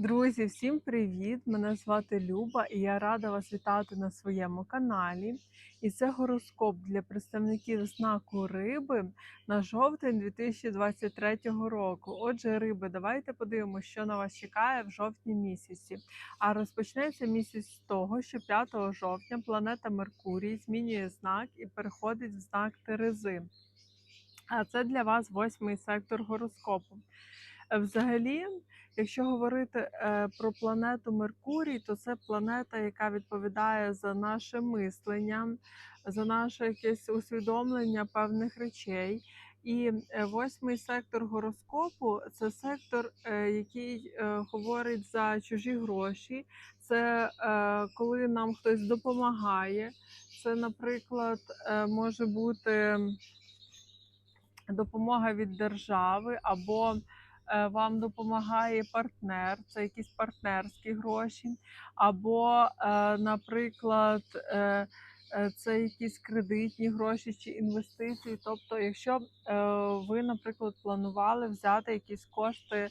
Друзі, всім привіт! Мене звати Люба і я рада вас вітати на своєму каналі. І це гороскоп для представників знаку риби на жовтень 2023 року. Отже, риби, давайте подивимося, що на вас чекає в жовтні місяці. А розпочнеться місяць з того, що 5 жовтня планета Меркурій змінює знак і переходить в знак Терези. А це для вас восьмий сектор гороскопу. Е, Взагалі, якщо говорити е, про планету Меркурій, то це планета, яка відповідає за наше мислення, за наше якесь усвідомлення певних речей. І е, восьмий сектор гороскопу це сектор, який говорить за чужі гроші. Це коли нам хтось допомагає. Це, наприклад, може бути допомога від держави або вам допомагає партнер, це якісь партнерські гроші, або, е, наприклад, е, е, це якісь кредитні гроші чи інвестиції. Тобто, якщо е, ви, наприклад, планували взяти якісь кошти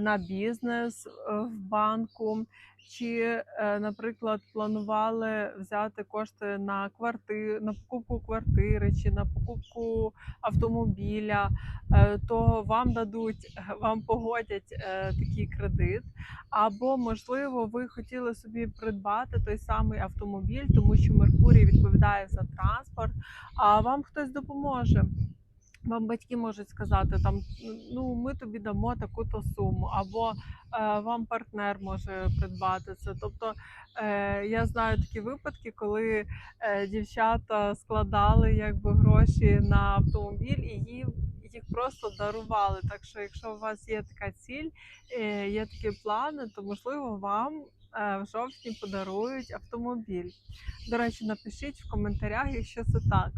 на бізнес е, в банку, чи, е, наприклад, планували взяти кошти на квартиру, на покупку квартири чи на покупку автомобіля, е, то вам дадуть, вам погодять такий кредит. Або, можливо, ви хотіли собі придбати той самий автомобіль, тому що Меркурій відповідає за транспорт, а вам хтось допоможе. Вам батьки можуть сказати, там ну ми тобі дамо таку-то суму, або е, вам партнер може придбати це. Тобто е, я знаю такі випадки, коли е, дівчата складали якби гроші на автомобіль і їм їх просто дарували. Так що, якщо у вас є така ціль, е, є такі плани, то можливо вам е, в жовтні подарують автомобіль. До речі, напишіть в коментарях, якщо це так.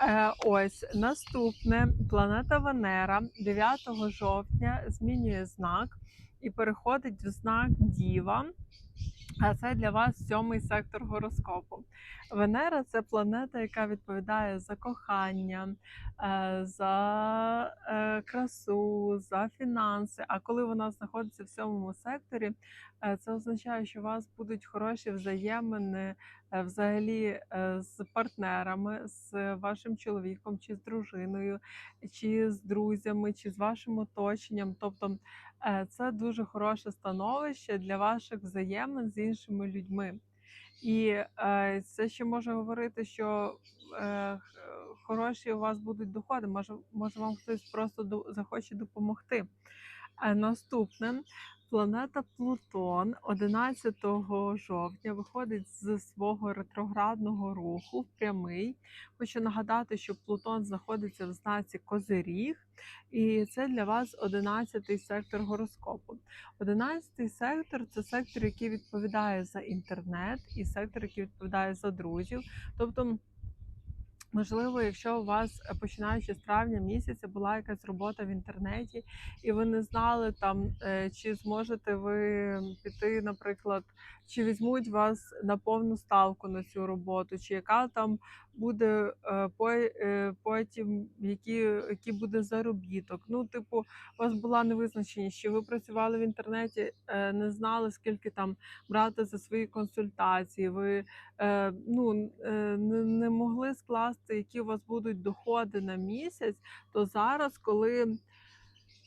Е, ось наступне планета Венера 9 жовтня змінює знак і переходить в знак Діва. А це для вас сьомий сектор гороскопу. Венера це планета, яка відповідає за кохання, е, за е, красу, за фінанси. А коли вона знаходиться в сьомому секторі, це означає, що у вас будуть хороші взаємини взагалі е, з партнерами, з вашим чоловіком, чи з дружиною, чи з друзями, чи з вашим оточенням. Тобто Е, Це дуже хороше становище для ваших взаємин з іншими людьми. І е, це ще може говорити, що е, хороші у вас будуть доходи. Може, може вам хтось просто захоче допомогти. Е, Наступне планета Плутон 11 жовтня виходить з свого ретроградного руху в прямий. Хочу нагадати, що Плутон знаходиться в знаці Козиріг, і це для вас 11-й сектор гороскопу. 11 сектор це сектор, який відповідає за інтернет, і сектор, який відповідає за друзів. Тобто, Можливо, якщо у вас е, починаючи з травня місяця була якась робота в інтернеті, і ви не знали там, е, чи зможете ви піти, наприклад, чи візьмуть вас на повну ставку на цю роботу, чи яка там буде е, е, потім, які, які буде заробіток. Ну, типу, у вас була невизначеність, що ви працювали в інтернеті, е, не знали, скільки там брати за свої консультації. Ви ну, не могли скласти, які у вас будуть доходи на місяць, то зараз, коли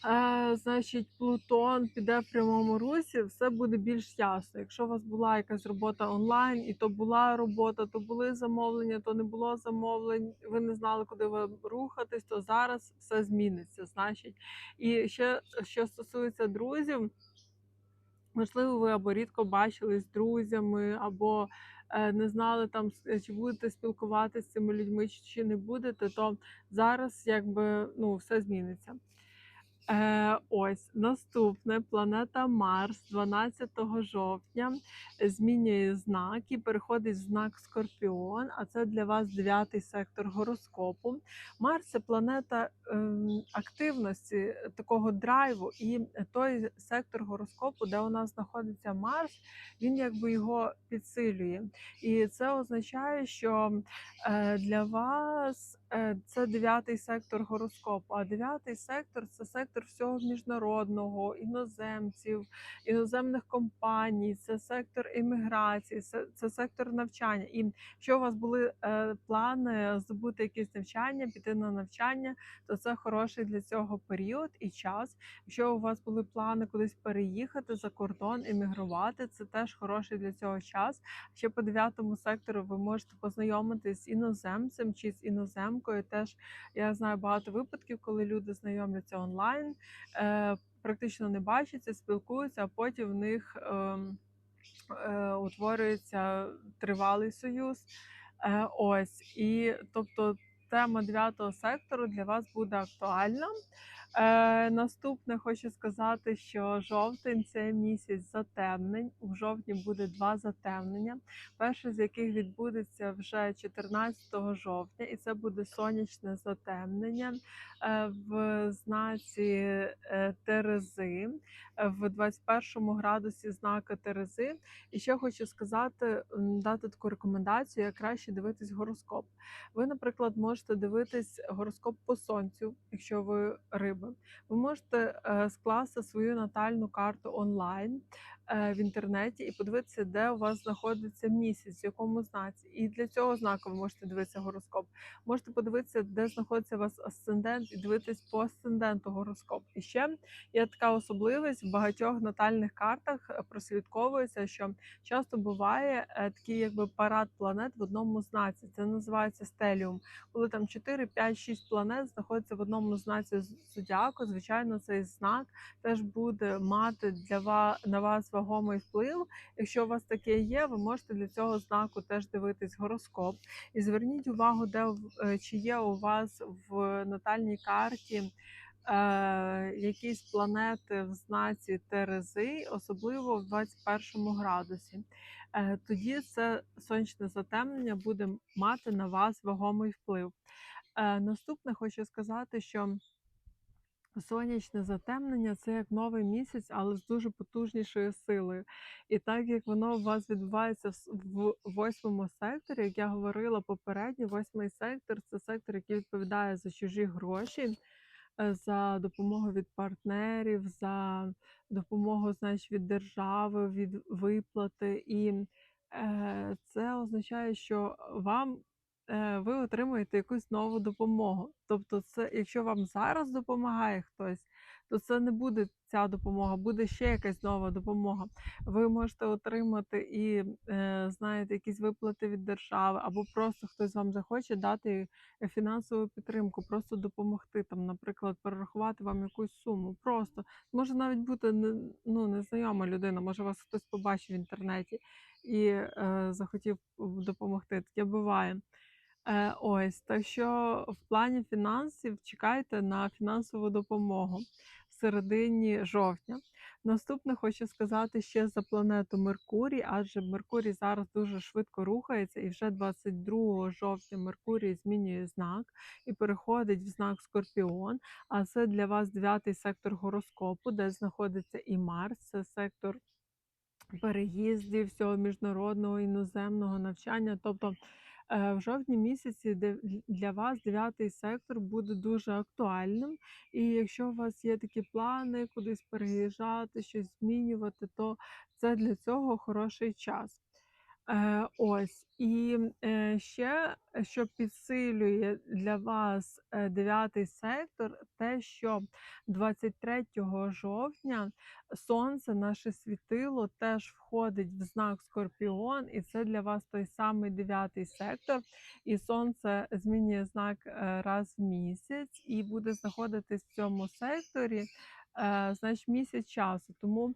е, значить, Плутон піде в прямому русі, все буде більш ясно. Якщо у вас була якась робота онлайн, і то була робота, то були замовлення, то не було замовлень, ви не знали, куди ви рухатись, то зараз все зміниться. Значить, і ще що стосується друзів. Можливо, ви або рідко бачились з друзями, або е, не знали там, чи будете спілкуватися з цими людьми, чи не будете, то зараз якби ну, все зміниться. Е, ось наступне планета Марс 12 жовтня змінює знак і переходить в знак Скорпіон. А це для вас дев'ятий сектор гороскопу. Марс це планета ем, активності, такого драйву, і той сектор гороскопу, де у нас знаходиться Марс, він якби його підсилює. І це означає, що е, для вас е, це дев'ятий сектор гороскопу. А дев'ятий сектор це сектор всього міжнародного, іноземців, іноземних компаній, це сектор імміграції, це, це сектор навчання. І якщо у вас були е, плани здобути якесь навчання, піти на навчання, то це хороший для цього період і час. Якщо у вас були плани кудись переїхати за кордон, іммігрувати, це теж хороший для цього час. Ще по дев'ятому сектору ви можете познайомитись з іноземцем чи з іноземкою. Теж я знаю багато випадків, коли люди знайомляться онлайн, е, практично не бачаться, спілкуються, а потім в них ем, е, утворюється тривалий союз. Е, ось і тобто тема дев'ятого сектору для вас буде актуальна. Е, наступне хочу сказати, що жовтень це місяць затемнень. У жовтні буде два затемнення. Перше з яких відбудеться вже 14 жовтня, і це буде сонячне затемнення е, в знаці е, Терези в 21 градусі знака Терези. І ще хочу сказати, дати таку рекомендацію, як краще дивитись гороскоп. Ви, наприклад, можете дивитись гороскоп по сонцю, якщо ви риби. Ви можете е, скласти свою натальну карту онлайн е, в інтернеті і подивитися, де у вас знаходиться місяць, в якому знаці. І для цього знаку ви можете дивитися гороскоп. Можете подивитися, де знаходиться у вас асцендент, і дивитись по асценденту гороскоп. І ще є така особливість в багатьох натальних картах е, прослідковується, що часто буває е, такий якби парад планет в одному знаці. Це називається стеліум. Коли там 4, 5, 6 планет знаходяться в одному знаці зодіаку, звичайно, цей знак теж буде мати для вас на вас вагомий вплив. Якщо у вас таке є, ви можете для цього знаку теж дивитись гороскоп. І зверніть увагу, де е, чи є у вас в натальній карті. Е, якісь планети в знаці Терези, особливо в 21 градусі. Е, тоді це сонячне затемнення буде мати на вас вагомий вплив. Наступне хочу сказати, що сонячне затемнення це як новий місяць, але з дуже потужнішою силою. І так як воно у вас відбувається в восьмому секторі, як я говорила попередньо, восьмий сектор це сектор, який відповідає за чужі гроші е, за допомогу від партнерів, за допомогу, значить, від держави, від виплати. І е, це означає, що вам ви отримуєте якусь нову допомогу. Тобто, це, якщо вам зараз допомагає хтось, то це не буде ця допомога, буде ще якась нова допомога. Ви можете отримати і е, знаєте, якісь виплати від держави, або просто хтось вам захоче дати е, фінансову підтримку, просто допомогти там, наприклад, перерахувати вам якусь суму. Просто може навіть бути ну, незнайома людина, може вас хтось побачив в інтернеті і е, захотів допомогти. Таке буває. Е, ось так що в плані фінансів чекайте на фінансову допомогу в середині жовтня. Наступне хочу сказати ще за планету Меркурій, адже Меркурій зараз дуже швидко рухається, і вже 22 жовтня Меркурій змінює знак і переходить в знак Скорпіон. А це для вас дев'ятий сектор гороскопу, де знаходиться і Марс, це сектор переїздів, всього міжнародного іноземного навчання. Тобто в жовтні місяці для вас дев'ятий сектор буде дуже актуальним. І якщо у вас є такі плани кудись переїжджати, щось змінювати, то це для цього хороший час. Е, ось і е, ще що підсилює для вас е, дев'ятий сектор, те, що 23 жовтня сонце, наше світило, теж входить в знак Скорпіон, і це для вас той самий дев'ятий сектор. І сонце змінює знак раз в місяць і буде знаходитись в цьому секторі, значить, місяць часу. Тому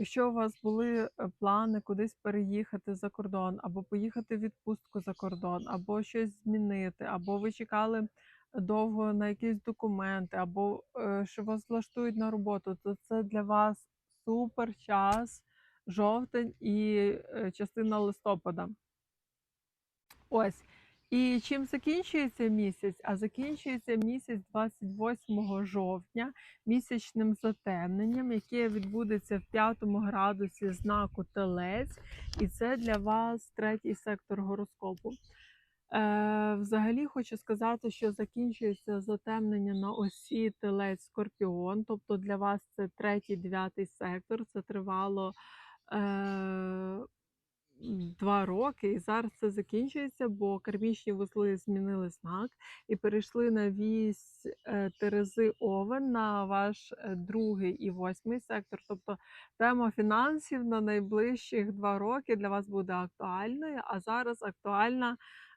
Якщо у вас були е, плани кудись переїхати за кордон, або поїхати в відпустку за кордон, або щось змінити, або ви чекали довго на якісь документи, або е, що вас влаштують на роботу, то це для вас супер час, жовтень і е, частина листопада. Ось. І чим закінчується місяць? А закінчується місяць 28 жовтня місячним затемненням, яке відбудеться в п'ятому градусі знаку Телець, і це для вас третій сектор гороскопу. Е, взагалі хочу сказати, що закінчується затемнення на осі Телець Скорпіон. Тобто для вас це третій, дев'ятий сектор. Це тривало е, два роки, і зараз це закінчується, бо кармічні вузли змінили знак і перейшли на вісь е, Терези Овен на ваш е, другий і восьмий сектор. Тобто тема фінансів на найближчих два роки для вас буде актуальною, а зараз актуальна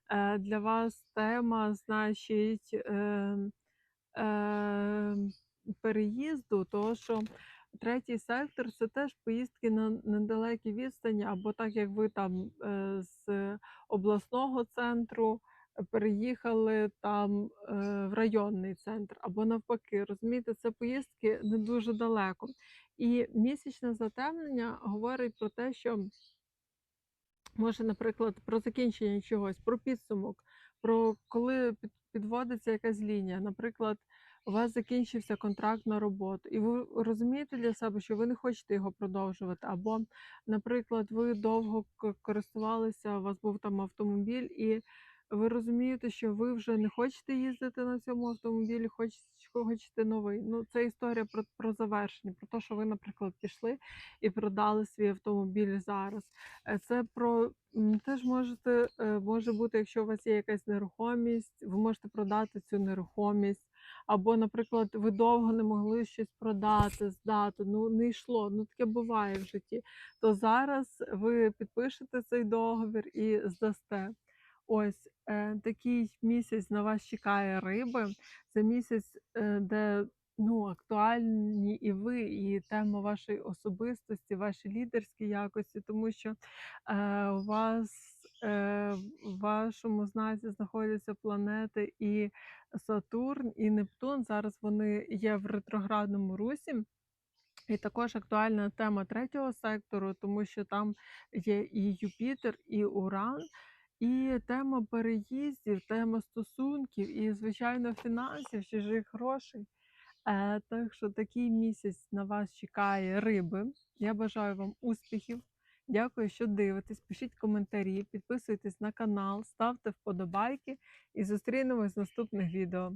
е, для вас тема, значить, е, е, переїзду, того що третій сектор це теж поїздки на недалекі відстані, або так як ви там е, з обласного центру переїхали там е, в районний центр, або навпаки, розумієте, це поїздки не дуже далеко. І місячне затемнення говорить про те, що Може, наприклад, про закінчення чогось, про підсумок, про коли під, підводиться якась лінія. Наприклад, у вас закінчився контракт на роботу, і ви розумієте для себе, що ви не хочете його продовжувати. Або, наприклад, ви довго користувалися, у вас був там автомобіль, і ви розумієте, що ви вже не хочете їздити на цьому автомобілі, хочете, хочете новий. Ну, це історія про, про завершення, про те, що ви, наприклад, пішли і продали свій автомобіль зараз. Е, Це про теж можете е, може бути, якщо у вас є якась нерухомість, ви можете продати цю нерухомість. Або, наприклад, ви довго не могли щось продати, здати, ну не йшло. Ну таке буває в житті. То зараз ви підпишете цей договір і здасте. Ось е, такий місяць на вас чекає риби. Це місяць, е, де ну, актуальні і ви, і тема вашої особистості, ваші лідерські якості, тому що е, у вас в вашому знаці знаходяться планети і Сатурн, і Нептун. Зараз вони є в ретроградному русі. І також актуальна тема третього сектору, тому що там є і Юпітер, і Уран, і тема переїздів, тема стосунків, і, звичайно, фінансів, чужих грошей. Е, так що такий місяць на вас чекає риби. Я бажаю вам успіхів. Дякую, що дивитесь. Пишіть коментарі, підписуйтесь на канал, ставте вподобайки і зустрінемось в наступних відео.